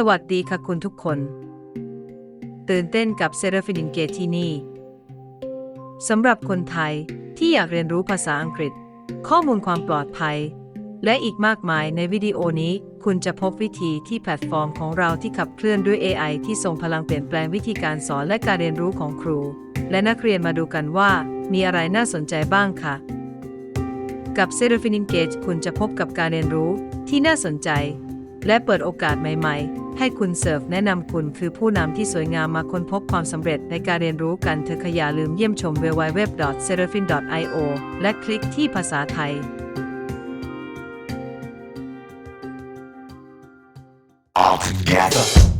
สวัสดีค่ะคุณทุกคน ตื่นเต้นกับเซราฟินินเกตที่นี่สำหรับคนไทยที่อยากเรียนรู้ภาษาอังกฤษ ข้อมูลความปลอดภัย และอีกมากมายในวิดีโอนี้ คุณจะพบวิธีที่แพลตฟอร์มของเราที่ขับเคลื่อนด้วย AI ที่ทรงพลังเปลี่ยนแปลงวิธีการสอนและการเรียนรู้ของครู และนักเรียนมาดูกันว่า มีอะไรน่าสนใจบ้างค่ะ กับ s e r a f i n Engage คุณจะพบกับการเรียนรู้ที่น่าสนใจ และเปิดโอกาสใหม่ ๆ ให้คุณเสิร์ฟแนะนำคุณคือผู้นำที่สวยงามมาค้นพบความสำเร็จในการเรียนรู้กันเธอขยาลืมเยี่ยมชม www.serafin.io และคลิกที่ภาษาไทย together.